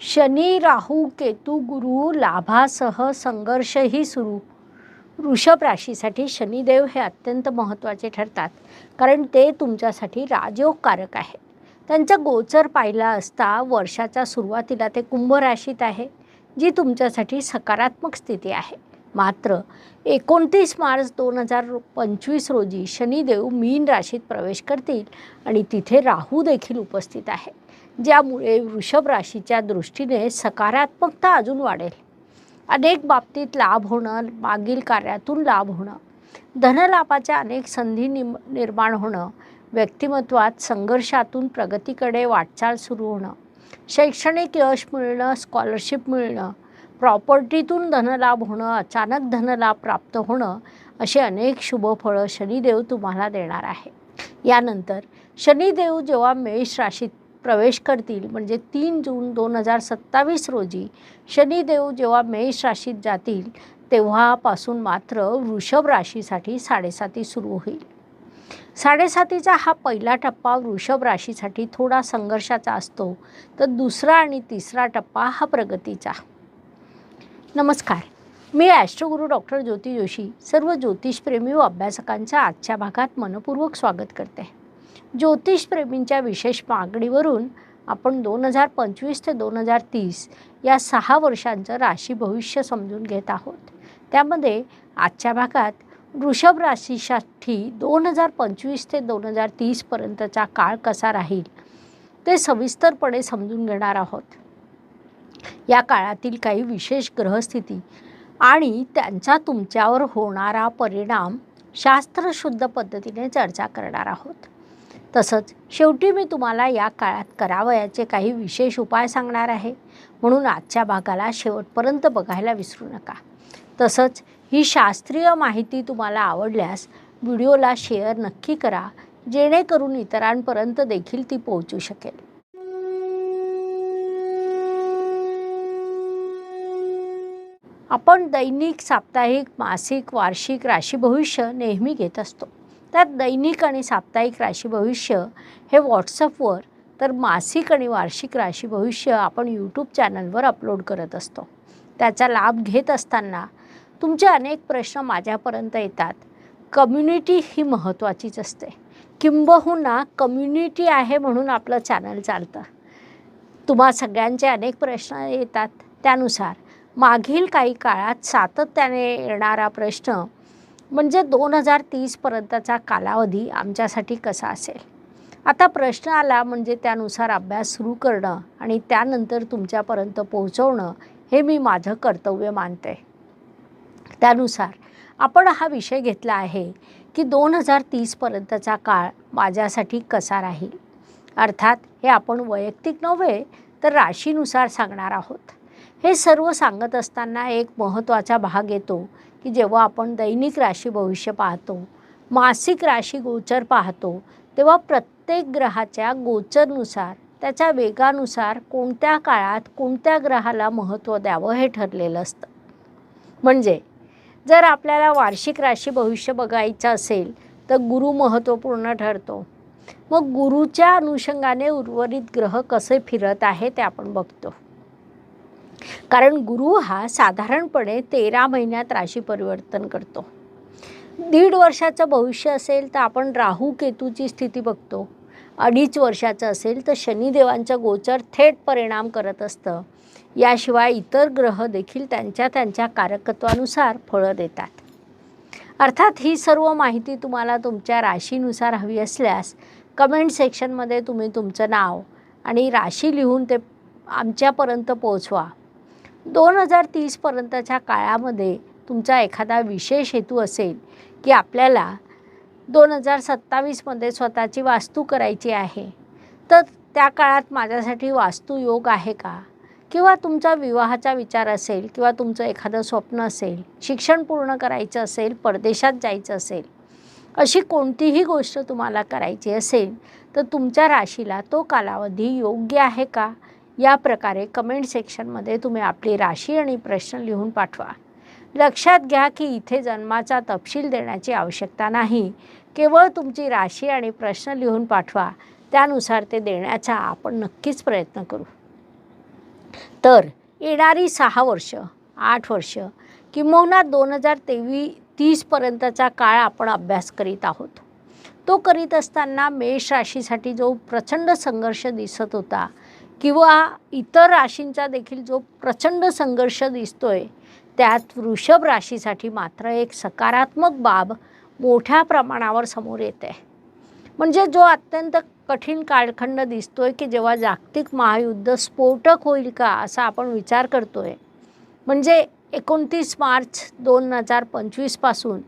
शनी राहू केतू गुरु लाभासह संघर्षही सुरू. वृषभ राशीसाठी शनिदेव हे अत्यंत महत्त्वाचे ठरतात कारण ते तुमच्यासाठी राजयोगकारक आहे त्यांचा गोचर पाहिला असता वर्षाच्या सुरुवातीला ते कुंभ राशीत आहे जी तुमच्यासाठी सकारात्मक स्थिती आहे. मात्र एकोणतीस मार्च दोन हजार पंचवीस रोजी शनिदेव मीन राशीत प्रवेश करतील आणि तिथे राहू देखील उपस्थित आहे. ज्यामुळे वृषभ राशीच्या दृष्टीने सकारात्मकता अजून वाढेल. अनेक बाबतीत लाभ होणं मागील कार्यातून लाभ होणं धनलाभाच्या अनेक संधी निम निर्माण होणं व्यक्तिमत्वात संघर्षातून प्रगतीकडे वाटचाल सुरू होणं शैक्षणिक यश मिळणं स्कॉलरशिप मिळणं प्रॉपर्टीतून धनलाभ होणं अचानक धनलाभ प्राप्त होणं असे अनेक शुभफळं शनिदेव तुम्हाला देणार आहे. यानंतर शनिदेव जेव्हा मेष राशीत प्रवेश करतील. म्हणजे तीन जून दोन हजार सत्तावीस रोजी शनिदेव जेव्हा मेष राशीत जातील तेव्हापासून मात्र वृषभ राशीसाठी साडेसाती सुरू होईल. साडेसातीचा हा पहिला टप्पा वृषभ राशीसाठी थोडा संघर्षाचा असतो. तर दुसरा आणि तिसरा टप्पा हा प्रगतीचा. नमस्कार. मी ॲस्ट्रोगुरू डॉक्टर ज्योती जोशी. सर्व ज्योतिषप्रेमी व अभ्यासकांच्या आजच्या भागात मनपूर्वक स्वागत करते. ज्योतिषप्रेमींच्या विशेष मागणीवरून आपण दोन हजार पंचवीस ते दोन हजार तीस या सहा वर्षांचं राशी भविष्य समजून घेत आहोत. त्यामध्ये आजच्या भागात वृषभ राशीसाठी दोन हजार पंचवीस ते दोन हजार तीसपर्यंतचा काळ कसा राहील ते सविस्तरपणे समजून घेणार आहोत. या काळातील काही विशेष ग्रहस्थिती आणि त्यांचा तुमच्यावर होणारा परिणाम शास्त्रशुद्ध पद्धतीने चर्चा करणार आहोत. तसंच शेवटी मी तुम्हाला या काळात करावयाचे काही विशेष उपाय सांगणार आहे. म्हणून आजच्या भागाला शेवटपर्यंत बघायला विसरू नका. तसंच ही शास्त्रीय माहिती तुम्हाला आवडल्यास व्हिडिओला शेअर नक्की करा जेणेकरून इतरांपर्यंत देखील ती पोहोचू शकेल. आपण दैनिक साप्ताहिक मासिक वार्षिक राशी भविष्य नेहमी घेत असतो. त्यात दैनिक आणि साप्ताहिक राशी भविष्य हे व्हॉट्सअपवर तर मासिक आणि वार्षिक राशी भविष्य आपण यूट्यूब चॅनलवर अपलोड करत असतो. त्याचा लाभ घेत असताना तुमचे अनेक प्रश्न माझ्यापर्यंत येतात. कम्युनिटी ही महत्त्वाचीच असते. किंबहुना कम्युनिटी आहे म्हणून आपलं चॅनल चालतं. तुम्हा सगळ्यांचे अनेक प्रश्न येतात. त्यानुसार मागील काही काळात सातत्याने येणारा प्रश्न म्हणजे दोन हजार तीसपर्यंतचा कालावधी आमच्यासाठी कसा असेल? आता प्रश्न आला म्हणजे त्यानुसार अभ्यास सुरू करणं आणि त्यानंतर तुमच्यापर्यंत पोहोचवणं हे मी माझं कर्तव्य मानते. त्यानुसार आपण हा विषय घेतला आहे की दोन हजार तीसपर्यंतचा काळ माझ्यासाठी कसा राहील? अर्थात हे आपण वैयक्तिक नव्हे तर राशीनुसार सांगणार आहोत. हे सर्व सांगत असताना एक महत्त्वाचा भाग येतो की जेव्हा आपण दैनिक राशी भविष्य पाहतो मासिक राशी गोचर पाहतो तेव्हा प्रत्येक ग्रहाच्या गोचरनुसार त्याच्या वेगानुसार कोणत्या काळात कोणत्या ग्रहाला महत्त्व द्यावं हे ठरलेलं असतं. म्हणजे जर आपल्याला वार्षिक राशी भविष्य बघायचं असेल तर गुरु महत्त्वपूर्ण ठरतो. मग गुरुच्या अनुषंगाने उर्वरित ग्रह कसे फिरत आहे ते आपण बघतो. कारण गुरु हा साधारणपणे तेरा महिन्यात राशी परिवर्तन करतो. दीड वर्षाचं भविष्य असेल तर आपण राहू केतूची स्थिती बघतो. अडीच वर्षाचं असेल तर शनिदेवांचं गोचर थेट परिणाम करत असतं. याशिवाय इतर ग्रह देखील त्यांच्या त्यांच्या कारकत्वानुसार फळं देतात. अर्थात ही सर्व माहिती तुम्हाला तुमच्या राशीनुसार हवी असल्यास कमेंट सेक्शनमध्ये तुम्ही तुमचं नाव आणि राशी लिहून ते आमच्यापर्यंत पोचवा दोन हजार तीसपर्यंतच्या काळामध्ये तुमचा एखादा विशेष हेतू असेल की आपल्याला दोन हजार सत्तावीसमध्ये स्वतःची वास्तू करायची आहे तर त्या काळात माझ्यासाठी वास्तुयोग आहे का? किंवा तुमचा विवाहाचा विचार असेल किंवा तुमचं एखादं स्वप्न असेल शिक्षण पूर्ण करायचं असेल परदेशात जायचं असेल अशी कोणतीही गोष्ट तुम्हाला करायची असेल तर तुमच्या राशीला तो कालावधी योग्य आहे का? या प्रकारे कमेंट सेक्शनमध्ये तुम्ही आपली राशी आणि प्रश्न लिहून पाठवा. लक्षात घ्या की इथे जन्माचा तपशील देण्याची आवश्यकता नाही. केवळ तुमची राशी आणि प्रश्न लिहून पाठवा. त्यानुसार ते देण्याचा आपण नक्कीच प्रयत्न करू. तर येणारी सहा वर्ष आठ वर्ष किंबहुना दोन हजार तेवीस तीसपर्यंतचा काळ आपण अभ्यास करीत आहोत. तो करीत असताना मेष राशीसाठी जो प्रचंड संघर्ष दिसत होता किंवा इतर राशींचा देखील जो प्रचंड संघर्ष दिसतोय त्यात वृषभ राशीसाठी मात्र एक सकारात्मक बाब मोठ्या प्रमाणावर समोर येते. म्हणजे जो अत्यंत कठीण कालखंड दिसतोय की जेव्हा जागतिक महायुद्ध स्फोटक होईल का असा आपण विचार करतोय. म्हणजे एकोणतीस मार्च दोन हजार पंचवीसपासून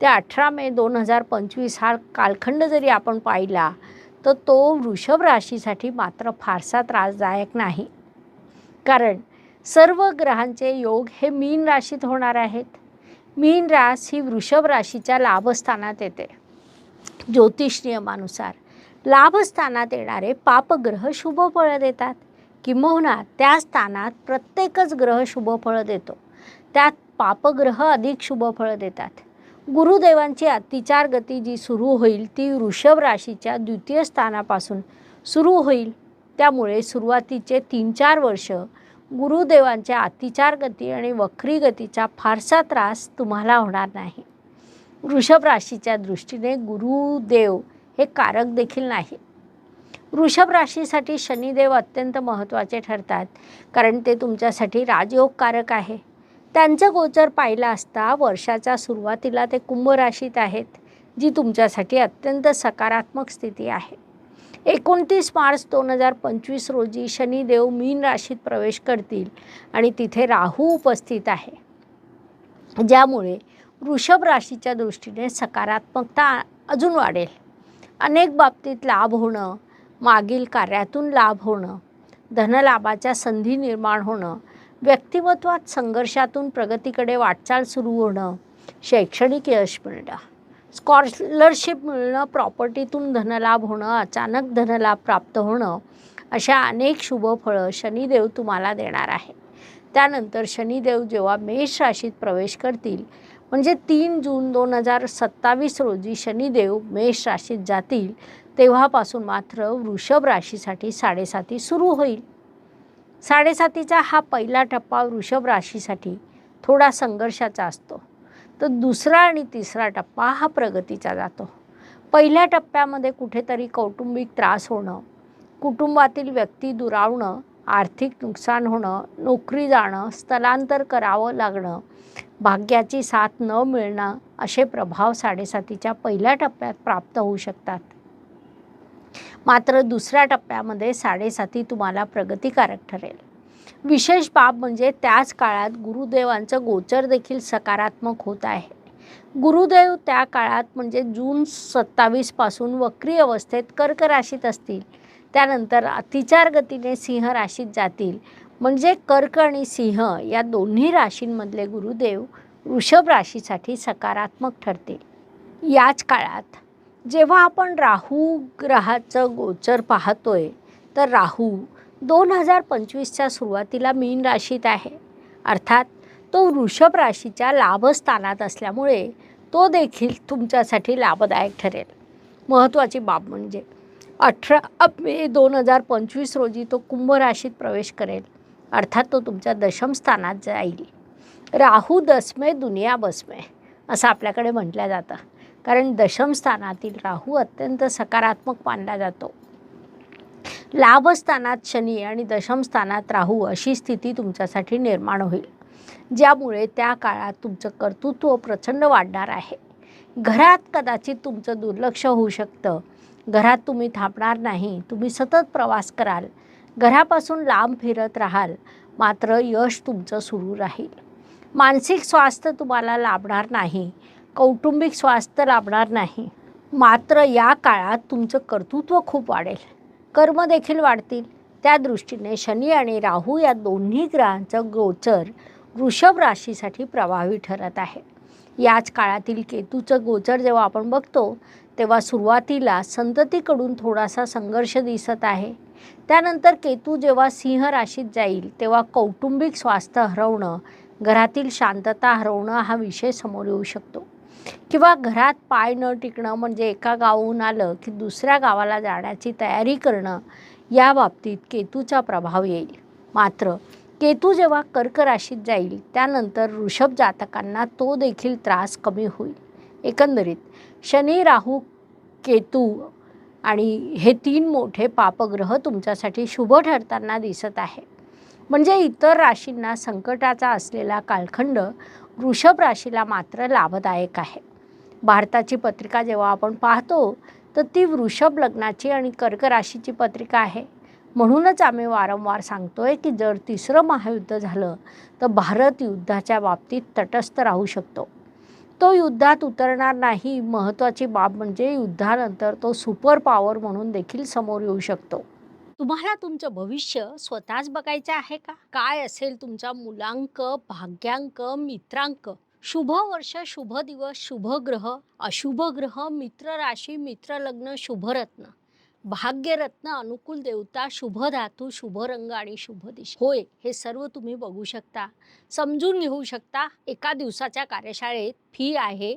ते अठरा मे दोन हजार पंचवीस हा कालखंड जरी आपण पाहिला तर तो वृषभ राशीसाठी मात्र फारसा त्रासदायक नाही. कारण सर्व ग्रहांचे योग हे मीन राशीत होणार आहेत. मीन रास ही वृषभ राशीच्या लाभस्थानात येते. ज्योतिष नियमानुसार लाभस्थानात येणारे पापग्रह शुभ फळं देतात. किंबहुना त्या स्थानात प्रत्येकच ग्रह शुभ फळं देतो. त्यात पापग्रह अधिक शुभ फळं देतात. गुरुदेवांची अतिचार गती जी सुरू होईल ती वृषभ राशीच्या द्वितीय स्थानापासून सुरू होईल. त्यामुळे सुरुवातीचे तीन चार वर्ष गुरुदेवांच्या अतिचार गती आणि वक्री गतीचा फारसा त्रास तुम्हाला होणार नाही. वृषभ राशीच्या दृष्टीने गुरुदेव हे कारक देखील नाही. वृषभ राशीसाठी शनिदेव अत्यंत महत्त्वाचे ठरतात कारण ते तुमच्यासाठी राजयोगकारक आहे. त्यांचं गोचर पाहिला असता वर्षाच्या सुरुवातीला ते कुंभ राशीत आहेत जी तुमच्यासाठी अत्यंत सकारात्मक स्थिती आहे. एकोणतीस मार्च दोन हजार पंचवीस रोजी शनिदेव मीन राशीत प्रवेश करतील आणि तिथे राहू उपस्थित आहे. ज्यामुळे वृषभ राशीच्या दृष्टीने सकारात्मकता अजून वाढेल. अनेक बाबतीत लाभ होणं मागील कार्यातून लाभ होणं धनलाभाच्या संधी निर्माण होणं व्यक्तिमत्वात संघर्षातून प्रगतीकडे वाटचाल सुरू होणं शैक्षणिक यश मिळणं. स्कॉलरशिप मिळणं प्रॉपर्टीतून धनलाभ होणं अचानक धनलाभ प्राप्त होणं अशा अनेक शुभफळं शनिदेव तुम्हाला देणार आहे. त्यानंतर शनिदेव जेव्हा मेष राशीत प्रवेश करतील म्हणजे तीन जून दोन हजार सत्तावीस रोजी शनिदेव मेष राशीत जातील तेव्हापासून मात्र वृषभ राशीसाठी साडेसाती सुरू होईल. साडेसातीचा हा पहिला टप्पा वृषभ राशीसाठी थोडा संघर्षाचा असतो. तर दुसरा आणि तिसरा टप्पा हा प्रगतीचा जातो. पहिल्या टप्प्यामध्ये कुठेतरी कौटुंबिक त्रास होणं कुटुंबातील व्यक्ती दुरावणं आर्थिक नुकसान होणं नोकरी जाणं स्थलांतर करावं लागणं भाग्याची साथ न मिळणं असे प्रभाव साडेसातीच्या पहिल्या टप्प्यात प्राप्त होऊ शकतात. मात्र दुसऱ्या टप्प्यामध्ये साडेसाती तुम्हाला प्रगतिकारक ठरेल. विशेष बाब म्हणजे त्याच काळात गुरुदेवांचं गोचर देखील सकारात्मक होत आहे. गुरुदेव त्या काळात म्हणजे जून सत्तावीसपासून वक्री अवस्थेत कर्क राशीत असतील. त्यानंतर अतिचार गतीने सिंह राशीत जातील. म्हणजे कर्क आणि सिंह या दोन्ही राशींमधले गुरुदेव वृषभ राशीसाठी सकारात्मक ठरतील. याच काळात जेव्हा आपण राहू ग्रहाचं गोचर पाहतोय तर राहू दोन हजार पंचवीसच्या सुरुवातीला मीन राशीत आहे. अर्थात तो वृषभ राशीच्या लाभस्थानात असल्यामुळे तो देखील तुमच्यासाठी लाभदायक ठरेल. महत्त्वाची बाब म्हणजे अठरा मे दोन हजार पंचवीस रोजी तो कुंभ राशीत प्रवेश करेल. अर्थात तो तुमच्या दशमस्थानात जाईल. राहू दसमे दुनिया बसमे असं आपल्याकडे म्हटलं जातं. कारण दशम स्थानातील राहू अत्यंत सकारात्मक मानला जातो. लाभस्थानात शनी आणि दशम स्थानात राहू अशी स्थिती तुमच्यासाठी निर्माण होईल. ज्यामुळे त्या काळात तुमचं कर्तृत्व प्रचंड वाढणार आहे. घरात कदाचित तुमचं दुर्लक्ष होऊ शकतं. घरात तुम्ही थांबणार नाही तुम्ही सतत प्रवास कराल. घरापासून लांब फिरत राहाल मात्र यश तुमचं सुरू राहील. मानसिक स्वास्थ्य तुम्हाला लाभणार नाही. कौटुंबिक स्वास्थ्य लाभणार नाही. मात्र या काळात तुमचं कर्तृत्व खूप वाढेल. कर्म देखील वाढतील. त्या दृष्टीने शनी आणि राहू या दोन्ही ग्रहांचं गोचर वृषभ राशीसाठी प्रभावी ठरत आहे. याच काळातील केतूचं गोचर जेव्हा आपण बघतो तेव्हा सुरुवातीला संततीकडून थोडासा संघर्ष दिसत आहे. त्यानंतर केतू जेव्हा सिंह राशीत जाईल तेव्हा कौटुंबिक स्वास्थ्य हरवणं घरातील शांतता हरवणं हा विषय समोर येऊ शकतो. किंवा घरात पाय न टिकणं म्हणजे एका गावाहून आलं की दुसऱ्या गावाला जाण्याची तयारी करणं या बाबतीत केतूचा प्रभाव येईल. मात्र केतू जेव्हा कर्क राशीत जाईल त्यानंतर ऋषभ जातकांना तो देखील त्रास कमी होईल. एकंदरीत शनी राहू केतू आणि हे तीन मोठे पापग्रह तुमच्यासाठी शुभ ठरताना दिसत आहे म्हणजे इतर राशींना संकटाचा असलेला कालखंड वृषभ राशीला मात्र लाभदायक आहे. भारताची पत्रिका जेव्हा आपण पाहतो तर ती वृषभ लग्नाची आणि कर्क राशीची पत्रिका आहे. म्हणूनच आम्ही वारंवार सांगतोय की जर तिसरं महायुद्ध झालं तर भारत युद्धाच्या बाबतीत तटस्थ राहू शकतो. तो युद्धात उतरणार नाही. महत्त्वाची बाब म्हणजे युद्धानंतर तो सुपर पॉवर म्हणून देखील समोर येऊ शकतो. तुम्हाला तुमचं भविष्य स्वतःच बघायचं आहे का? काय असेल तुमचा मुलांक भाग्यांक मित्रांक? शुभ वर्ष शुभ दिवस शुभ ग्रह अशुभ ग्रह मित्र राशी मित्र लग्न शुभरत्न भाग्यरत्न अनुकूल देवता शुभ धातू शुभ रंग आणि शुभ दिशा. होय हे सर्व तुम्ही बघू शकता. समजून घेऊ शकता एका दिवसाच्या कार्यशाळेत फी आहे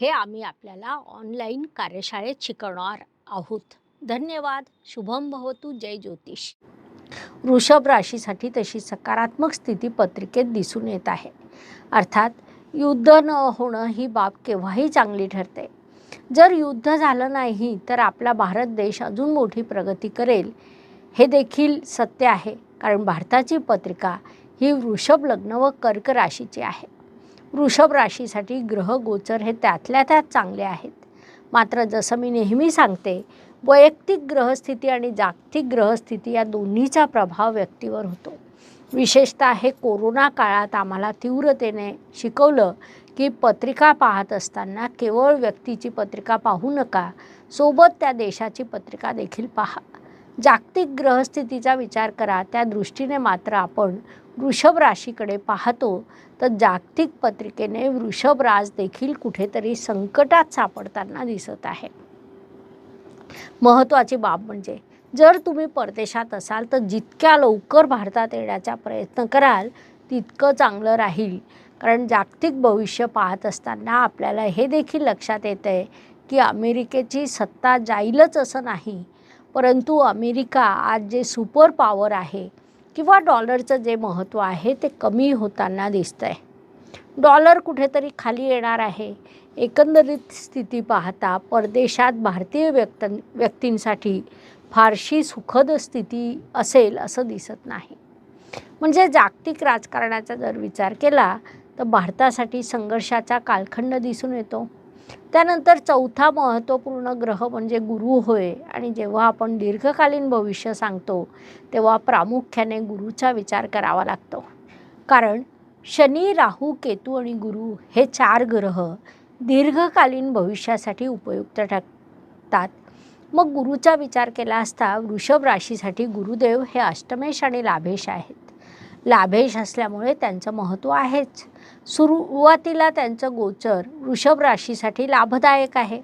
हे आम्ही आपल्याला ऑनलाईन कार्यशाळेत शिकवणार आहोत. धन्यवाद. शुभम भवतु. जय ज्योतिष. वृषभ राशीसाठी तशी सकारात्मक स्थिती पत्रिकेत दिसून येत आहे. अर्थात युद्ध न होणं ही बाब केव्हाही चांगली ठरते. जर युद्ध झालं नाही तर आपला भारत देश अजून मोठी प्रगती करेल हे देखील सत्य आहे. कारण भारताची पत्रिका ही वृषभ लग्न व कर्क राशीची आहे. वृषभ राशीसाठी ग्रह गोचर हे त्यातल्या त्यात चांगले आहेत. मात्र जसं मी नेहमी सांगते वैयक्तिक ग्रहस्थिती आणि जागतिक ग्रहस्थिती या दोन्हीचा प्रभाव व्यक्तीवर होतो. विशेषतः हे कोरोना काळात आम्हाला तीव्रतेने शिकवलं की पत्रिका पाहत असताना केवळ व्यक्तीची पत्रिका पाहू नका सोबत त्या देशाची पत्रिका देखील पहा. जागतिक ग्रहस्थितीचा विचार करा. त्या दृष्टीने मात्र आपण वृषभ राशीकडे पाहतो तर जागतिक पत्रिकेने वृषभ राज देखील कुठेतरी संकटात सापडताना दिसत आहे. महत्त्वाची बाब म्हणजे जर तुम्ही परदेशात असाल तर जितक्या लवकर भारतात येण्याचा प्रयत्न कराल तितकं चांगलं राहील. कारण जागतिक भविष्य पाहत असताना आपल्याला हे देखील लक्षात येतं आहे की अमेरिकेची सत्ता जाईलच असं नाही. परंतु अमेरिका आज जे सुपर पॉवर आहे किंवा डॉलरचं जे महत्त्व आहे ते कमी होताना दिसतं आहे डॉलर कुठेतरी खाली येणार आहे. एकंदरीत स्थिती पाहता परदेशात भारतीय व्यक्त व्यक्तींसाठी फारशी सुखद स्थिती असेल असं दिसत नाही. म्हणजे जागतिक राजकारणाचा जर विचार केला तर भारतासाठी संघर्षाचा कालखंड दिसून येतो. त्यानंतर चौथा महत्त्वपूर्ण ग्रह म्हणजे गुरु होय. आणि जेव्हा आपण दीर्घकालीन भविष्य सांगतो तेव्हा प्रामुख्याने गुरुचा विचार करावा लागतो. कारण शनी राहू केतू आणि गुरु हे चार ग्रह दीर्घकालीन भविष्यासाठी उपयुक्त ठरतात. मग गुरुचा विचार केला असता वृषभ राशीसाठी गुरुदेव हे अष्टमेश आणि लाभेश आहेत. लाभेश असल्यामुळे त्यांचं महत्त्व आहेच. सुरुवातीला त्यांचं गोचर वृषभ राशीसाठी लाभदायक आहे.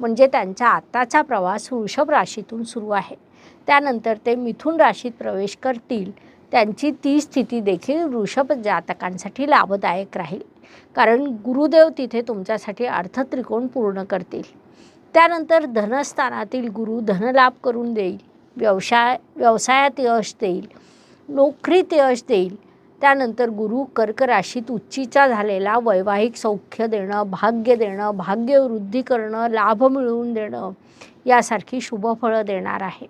म्हणजे त्यांचा आत्ताचा प्रवास वृषभ राशीतून सुरू आहे. त्यानंतर ते मिथुन राशीत प्रवेश करतील. त्यांची ती स्थिती देखील वृषभ जातकांसाठी लाभदायक राहील. कारण गुरुदेव तिथे तुमच्यासाठी अर्थत्रिकोण पूर्ण करतील. त्यानंतर धनस्थानातील गुरु धनलाभ करून देईल. व्यवसाय व्यवसायात यश देईल. नोकरीत यश देईल. त्यानंतर गुरु कर्क राशीत उच्चीचा झालेला वैवाहिक सौख्य देणं भाग्य देणं भाग्यवृद्धी करणं लाभ मिळवून देणं यासारखी शुभफळं देणार आहे.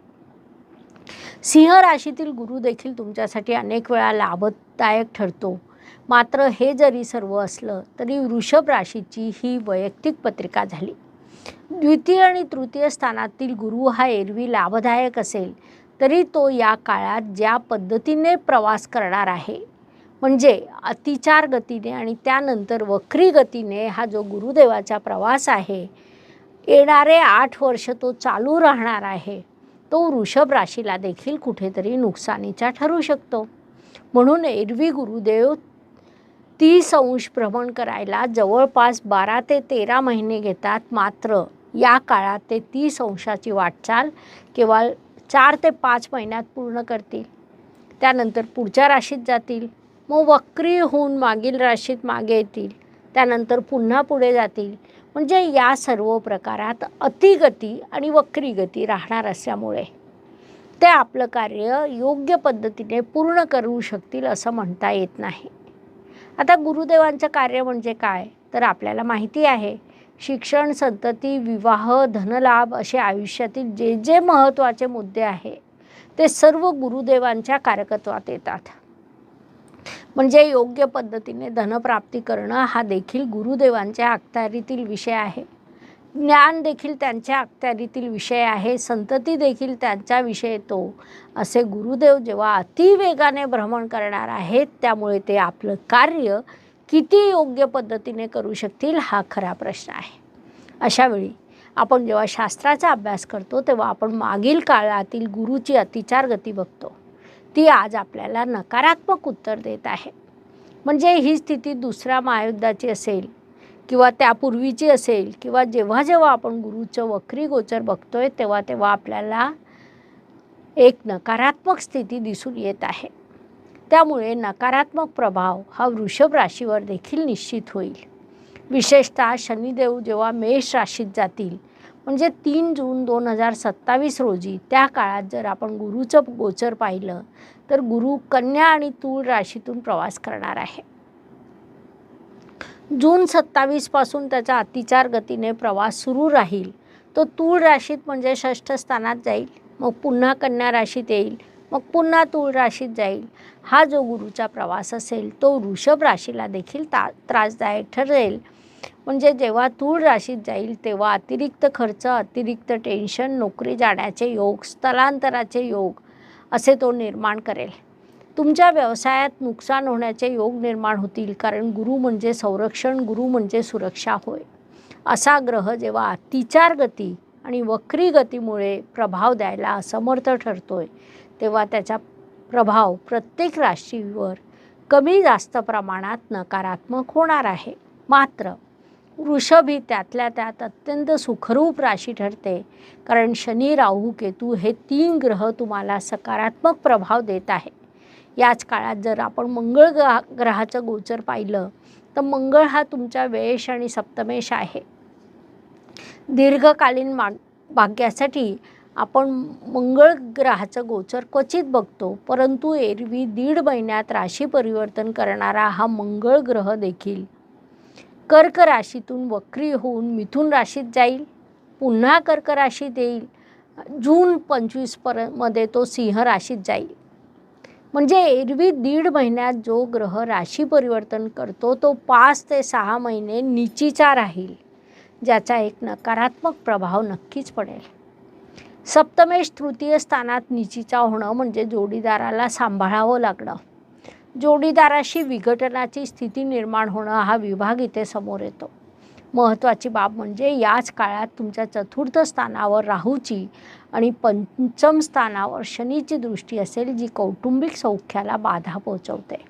सिंह राशीतील गुरु देखील तुमच्यासाठी अनेक वेळा लाभदायक ठरतो. मात्र हे जरी सर्व असलं तरी वृषभ राशीची ही वैयक्तिक पत्रिका झाली. द्वितीय आणि तृतीय स्थानातील गुरु हा एरवी लाभदायक असेल. तरी तो या काळात ज्या पद्धतीने प्रवास करणार आहे म्हणजे अतिचार गतीने आणि त्यानंतर वक्री गतीने हा जो गुरुदेवाचा प्रवास आहे येणारे आठ वर्ष तो चालू राहणार आहे तो वृषभ राशीला देखील कुठेतरी नुकसानीचा ठरू शकतो. म्हणून एरवी गुरुदेव तीस अंश भ्रमण करायला जवळपास बारा ते तेरा महिने घेतात मात्र या काळात ते तीस अंशाची वाटचाल केवळ चार ते पाच महिन्यात पूर्ण करतील. त्यानंतर पुढच्या राशीत जातील. मग वक्री होऊन मागील राशीत मागे येतील. त्यानंतर पुन्हा पुढे जातील. म्हणजे या सर्व प्रकारात अतिगती आणि वक्री गती राहणार असल्यामुळे ते आपलं कार्य योग्य पद्धतीने पूर्ण करू शकतील असं म्हणता येत नाही. आता गुरुदेवांचं कार्य म्हणजे काय? तर आपल्याला माहिती आहे शिक्षण संतती विवाह धनलाभ असे आयुष्यातील जे जे महत्त्वाचे मुद्दे आहे ते सर्व गुरुदेवांच्या कारकत्वात येतात. म्हणजे योग्य पद्धतीने धनप्राप्ती करणं हा देखील गुरुदेवांच्या अखत्यारीतील विषय आहे. ज्ञान देखील त्यांच्या अखत्यारीतील विषय आहे संतती देखील त्यांचा विषय येतो असे गुरुदेव जेव्हा अतिवेगाने भ्रमण करणार आहेत त्यामुळे ते आपलं कार्य किती योग्य पद्धतीने करू शकतील हा खरा प्रश्न आहे. अशावेळी आपण जेव्हा शास्त्राचा अभ्यास करतो तेव्हा आपण मागील काळातील गुरुची अतिचार गती बघतो. ती आज आपल्याला नकारात्मक उत्तर देत आहे. म्हणजे ही स्थिती दुसऱ्या महायुद्धाची असेल किंवा त्यापूर्वीची असेल किंवा जेव्हा जेव्हा आपण गुरुचं वक्री गोचर बघतोय तेव्हा तेव्हा आपल्याला एक नकारात्मक स्थिती दिसून येत आहे. त्यामुळे नकारात्मक प्रभाव हा वृषभ राशीवर देखील निश्चित होईल. विशेषतः शनिदेव जेव्हा मेष राशीत जातील म्हणजे तीन जून दोन हजार सत्तावीस रोजी त्या काळात जर आपण गुरुचं गोचर पाहिलं तर गुरु कन्या आणि तूळ राशीतून प्रवास करणार आहे. जून सत्तावीसपासून त्याचा अतिचार गतीने प्रवास सुरू राहील. तो तूळ राशीत म्हणजे षष्ठ स्थानात जाईल. मग पुन्हा कन्या राशीत येईल. मग पुन्हा तूळ राशीत जाईल. हा जो गुरुचा प्रवास असेल तो वृषभ राशीला देखील ता त्रासदायक ठरेल. म्हणजे जेव्हा तूळ राशीत जाईल तेव्हा अतिरिक्त खर्च अतिरिक्त टेन्शन नोकरी जाण्याचे योग स्थलांतराचे योग असे तो निर्माण करेल. तुमच्या व्यवसायात नुकसान होण्याचे योग निर्माण होतील कारण गुरु म्हणजे संरक्षण गुरु म्हणजे सुरक्षा होय. असा ग्रह जेव्हा अतिचार गती आणि वक्री गतीमुळे प्रभाव द्यायला असमर्थ ठरतोय तेव्हा त्याचा प्रभाव प्रत्येक राशीवर कमी जास्त प्रमाणात नकारात्मक होणार आहे. मात्र वृषभ ही त्यातल्या त्यात अत्यंत सुखरूप राशी ठरते. कारण शनी राहू केतू हे तीन ग्रह तुम्हाला सकारात्मक प्रभाव देत आहे. याच काळात जर आपण मंगळ ग्रहा ग्रहाचं गोचर पाहिलं तर मंगळ हा तुमच्या वेश आणि सप्तमेश आहे. दीर्घकालीन मा भाग्यासाठी आपण मंगळ ग्रहाचं गोचर क्वचित बघतो परंतु एरवी दीड महिन्यात राशी परिवर्तन करणारा हा मंगळ ग्रह देखील. कर्क राशीतून वक्री होऊन मिथुन राशीत जाईल पुन्हा कर्क राशीत येईल. जून पंचवीसपरमध्ये तो सिंह राशीत जाईल. म्हणजे एरवी दीड महिन्यात जो ग्रह राशी परिवर्तन करतो तो पाच ते सहा महिने निचीचा राहील ज्याचा एक नकारात्मक प्रभाव नक्कीच पडेल. सप्तमेश तृतीय स्थानात निचीचा होणं म्हणजे जोडीदाराला सांभाळावं लागणं. जोडीदाराशी विघटनाची स्थिती निर्माण होणं हा विभाग इथे समोर येतो. महत्त्वाची बाब म्हणजे याच काळात तुमच्या चतुर्थ स्थानावर राहूची आणि पंचम स्थानावर शनीची दृष्टी असेल जी कौटुंबिक सौख्याला बाधा पोहोचवते.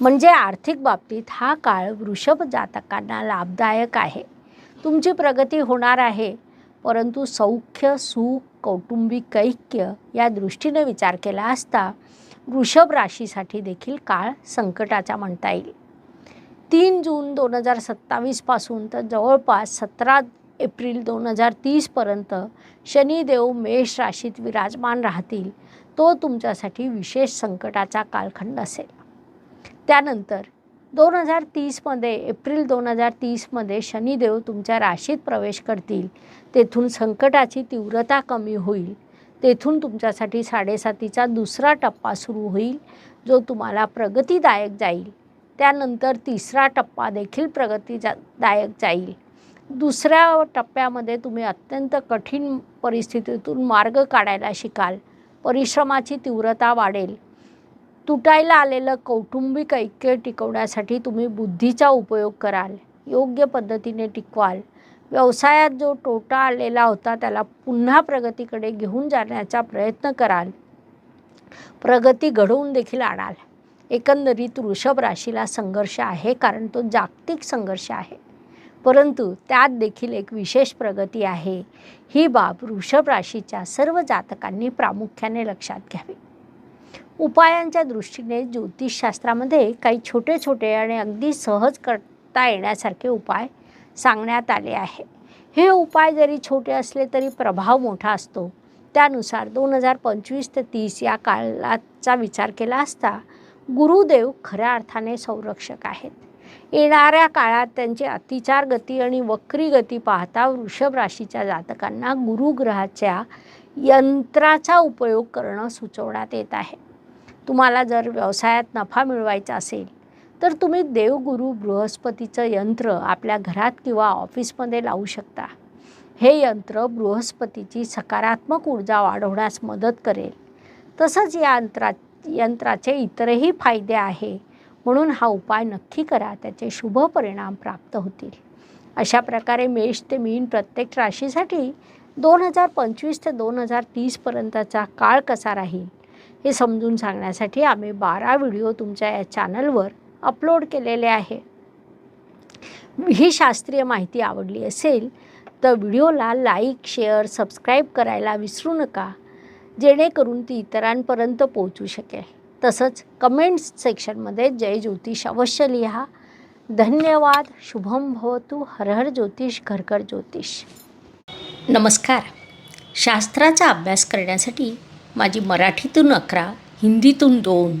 म्हणजे आर्थिक बाबतीत हा काळ वृषभ जातकांना लाभदायक आहे. तुमची प्रगती होणार आहे. परंतु सौख्य सुख कौटुंबिक ऐक्य या दृष्टीने विचार केला असता वृषभ राशीसाठी देखील काळ संकटाचा म्हणता येईल. तीन जून दोन हजार सत्तावीसपासून तर जवळपास सतरा एप्रिल दोन हजार तीसपर्यंत शनिदेव मेष राशीत विराजमान राहतील. तो तुमच्यासाठी विशेष संकटाचा कालखंड असेल. त्यानंतर दोन हजार तीसमध्ये एप्रिल दोन हजार तीसमध्ये शनिदेव तुमच्या राशीत प्रवेश करतील. तेथून संकटाची तीव्रता कमी होईल. तेथून तुमच्यासाठी साडेसातीचा दुसरा टप्पा सुरू होईल जो तुम्हाला प्रगतीदायक जाईल. त्यानंतर तिसरा टप्पा देखील प्रगतीदायक जाईल. दुसऱ्या टप्प्यामध्ये तुम्ही अत्यंत कठीण परिस्थितीतून मार्ग काढायला शिकाल. परिश्रमाची तीव्रता वाढेल. तुटायला आलेलं कौटुंबिक ऐक्य टिकवण्यासाठी तुम्ही बुद्धीचा उपयोग कराल. योग्य पद्धतीने टिकवाल. व्यवसायात जो तोटा आलेला होता त्याला पुन्हा प्रगतीकडे घेऊन जाण्याचा प्रयत्न कराल. प्रगती घडवून देखील आणाल. एकंदरीत वृषभ राशीला संघर्ष आहे कारण तो जागतिक संघर्ष आहे. परंतु त्यात देखील एक विशेष प्रगती आहे. ही बाब वृषभ राशीच्या सर्व जातकांनी प्रामुख्याने लक्षात घ्यावी. उपायांच्या दृष्टीने ज्योतिषशास्त्रामध्ये काही छोटे छोटे आणि अगदी सहज करता येण्यासारखे उपाय सांगण्यात आले आहे. हे उपाय जरी छोटे असले तरी प्रभाव मोठा असतो. त्यानुसार दोन हजार पंचवीस ते तीस या काळाचा विचार केला असता गुरुदेव खऱ्या अर्थाने संरक्षक आहेत. येणाऱ्या काळात त्यांची अतिचार गती आणि वक्री गती पाहता वृषभ राशीच्या जातकांना गुरुग्रहाच्या यंत्राचा उपयोग करणं सुचवण्यात येत आहे. तुम्हाला जर व्यवसायात नफा मिळवायचा असेल तर तुम्ही देवगुरु बृहस्पतीचं यंत्र आपल्या घरात किंवा ऑफिसमध्ये लावू शकता. हे यंत्र बृहस्पतीची सकारात्मक ऊर्जा वाढवण्यास मदत करेल. तसंच या यंत्रा यंत्राचे इतरही फायदे आहे. म्हणून हा उपाय नक्की करा त्याचे शुभ परिणाम प्राप्त होतील. अशा प्रकारे मेष ते मीन प्रत्येक राशीसाठी दोन हजार पंचवीस ते दोन हजार तीसपर्यंतचा काळ कसा राहील हे समजून सांगण्यासाठी आम्ही बारा व्हिडिओ तुमच्या या चॅनलवर अपलोड केलेले आहे. ही शास्त्रीय माहिती आवडली असेल तर व्हिडिओला लाईक शेअर सबस्क्राईब करायला विसरू नका जेणेकरून ती इतरांपर्यंत पोहोचू शकेल. तसंच कमेंट्स सेक्शनमध्ये जय ज्योतिष अवश्य लिहा. धन्यवाद. शुभम भवतु. हर हर ज्योतिष घरघर ज्योतिष. नमस्कार. शास्त्राचा अभ्यास करण्यासाठी माझी मराठीतून अकरा हिंदीतून दोन